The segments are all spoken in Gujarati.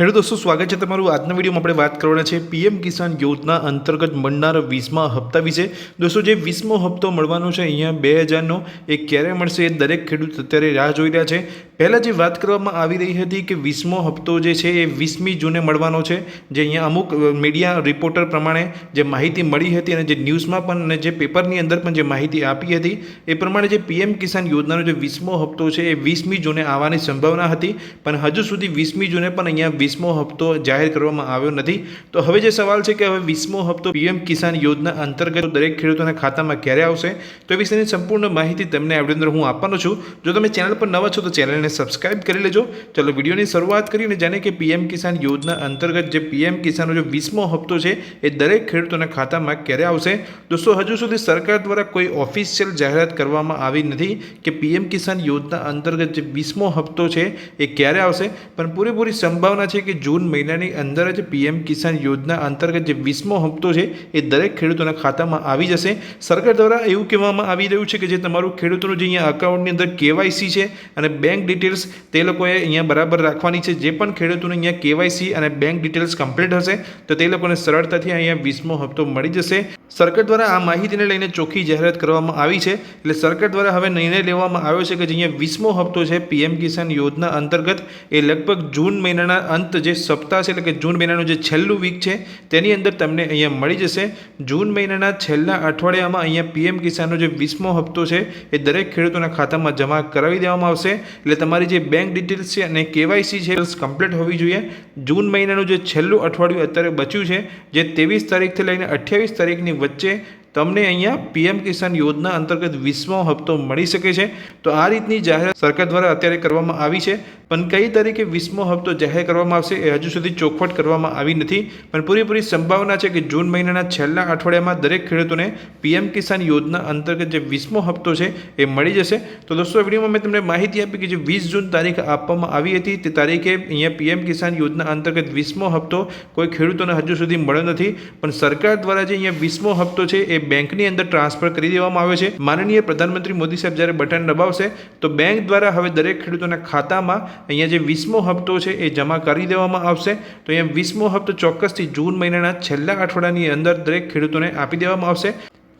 હેલો દોસ્તો, સ્વાગત છે તમારું આજના વિડીયોમાં આપણે વાત કરવાના છે પીએમ કિસાન યોજના અંતર્ગત મળનાર વીસમા હપ્તા વિશે. દોસ્તો, જે વીસમો હપ્તો મળવાનો છે અહીંયા બે હજારનો, એ ક્યારે મળશે એ દરેક ખેડૂત અત્યારે રાહ જોઈ રહ્યા છે. પહેલાં જે વાત કરવામાં આવી રહી હતી કે વીસમો હપ્તો જે છે એ વીસમી જૂને મળવાનો છે, જે અહીંયા અમુક મીડિયા રિપોર્ટર પ્રમાણે જે માહિતી મળી હતી અને જે ન્યૂઝમાં પણ અને જે પેપરની અંદર પણ જે માહિતી આપી હતી, એ પ્રમાણે જે પીએમ કિસાન યોજનાનો જે વીસમો હપ્તો છે એ વીસમી જૂને આવવાની સંભાવના હતી. પણ હજુ સુધી વીસમી જૂને પણ અહીંયા વીસમો હપ્તો જાહેર કરવામાં આવ્યો નથી. તો હવે જે સવાલ છે કે હવે વીસમો હપ્તો પીએમ કિસાન યોજના અંતર્ગત દરેક ખેડૂતોના ખાતામાં ક્યારે આવશે? તો એ વિશેની સંપૂર્ણ માહિતી તમને આવડી અંદર હું આપવાનો છું. જો તમે ચેનલ પર નવા છો તો ચેનલને સબસ્ક્રાઇબ કરી લેજો. ચલો વિડીયોની શરૂઆત કરીને જાણે કે પીએમ કિસાન યોજના અંતર્ગત જે પીએમ કિસાનનો જે વીસમો હપ્તો છે એ દરેક ખેડૂતોના ખાતામાં ક્યારે આવશે? દોસ્તો, હજુ સુધી સરકાર દ્વારા કોઈ ઓફિશિયલ જાહેરાત કરવામાં આવી નથી કે પીએમ કિસાન યોજના અંતર્ગત જે વીસમો હપ્તો છે એ ક્યારે આવશે. પણ પૂરેપૂરી સંભાવના છે કે જૂન મહિનાની અંદર જ પીએમ કિસાન યોજના અંતર્ગત જે વીસમો હપ્તો છે એ દરેક ખેડૂતોના ખાતામાં આવી જશે. સરકાર દ્વારા એવું કહેવામાં આવી રહ્યું છે કે જે તમારું ખેડૂતોનું જે અહીંયા અકાઉન્ટની અંદર કેવાયસી છે અને બેંક ડિટેલ્સ તે લોકોએ અહીંયા બરાબર રાખવાની છે. જે પણ ખેડૂતોને અહીંયા કેવાયસી અને બેંક ડિટેલ્સ કમ્પ્લીટ હશે, તો તે લોકોને સરળતાથી અહીંયા વીસમો હપ્તો મળી જશે. સરકાર દ્વારા આ માહિતીને લઈને ચોખ્ખી જાહેરાત કરવામાં આવી છે. એટલે સરકાર દ્વારા હવે નિર્ણય લેવામાં આવ્યો છે કે જે અહીંયા વીસમો હપ્તો છે પીએમ કિસાન યોજના અંતર્ગત એ લગભગ જૂન મહિનાના અંત જે સપ્તાહ છે એટલે કે જૂન મહિનાનું જે છેલ્લું વીક છે, તેની અંદર તમને અહીંયા મળી જશે. જૂન મહિનાના છેલ્લા અઠવાડિયામાં અહીંયા પીએમ કિસાનનો જે વીસમો હપ્તો છે, એ દરેક ખેડૂતોના ખાતામાં જમા કરાવી દેવામાં આવશે. એટલે તમારી જે બેંક ડિટેલ્સ છે અને કેવાયસી છે કમ્પ્લીટ હોવી જોઈએ. જૂન મહિનાનું જે છેલ્લું અઠવાડિયું અત્યારે બચ્યું છે, જે ત્રેવીસ તારીખથી લઈને અઠ્યાવીસ તારીખની વચ્ચે તમને અહીંયા પીએમ કિસાન યોજના અંતર્ગત વીસમો હપ્તો મળી શકે છે. તો આ રીતની જાહેરાત સરકાર દ્વારા અત્યારે કરવામાં આવી છે. પણ કઈ તારીખે વીસમો હપ્તો જાહેર કરવામાં આવશે એ હજુ સુધી ચોખવટ કરવામાં આવી નથી. પણ પૂરેપૂરી સંભાવના છે કે જૂન મહિનાના છેલ્લા અઠવાડિયામાં દરેક ખેડૂતોને પીએમ કિસાન યોજના અંતર્ગત જે વીસમો હપ્તો છે એ મળી જશે. તો દોસ્તો વિડીયોમાં મેં તમને માહિતી આપી કે જે વીસ જૂન તારીખ આપવામાં આવી હતી તે તારીખે અહીંયા પીએમ કિસાન યોજના અંતર્ગત વીસમો હપ્તો કોઈ ખેડૂતોને હજુ સુધી મળ્યો નથી. પણ સરકાર દ્વારા જે અહીંયા વીસમો હપ્તો છે એ બેંકની અંદર ટ્રાન્સફર કરી દેવામાં આવે છે. માનનીય પ્રધાનમંત્રી મોદી સાહેબ જ્યારે બટન દબાવશે, તો બેંક દ્વારા હવે દરેક ખેડૂતોના ખાતામાં અહીંયા જે વીસમો હપ્તો છે એ જમા કરી દેવામાં આવશે. તો અહીંયા વીસમો હપ્તો ચોક્કસથી જૂન મહિનાના છેલ્લા અઠવાડિયાની અંદર દરેક ખેડૂતોને આપી દેવામાં આવશે.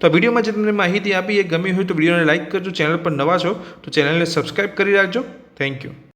તો આ વિડીયોમાં જે તમને માહિતી આપી એ ગમી હોય તો વિડીયોને લાઇક કરજો, ચેનલ પર નવા છો તો ચેનલને સબસ્ક્રાઈબ કરી રાખજો. Thank you.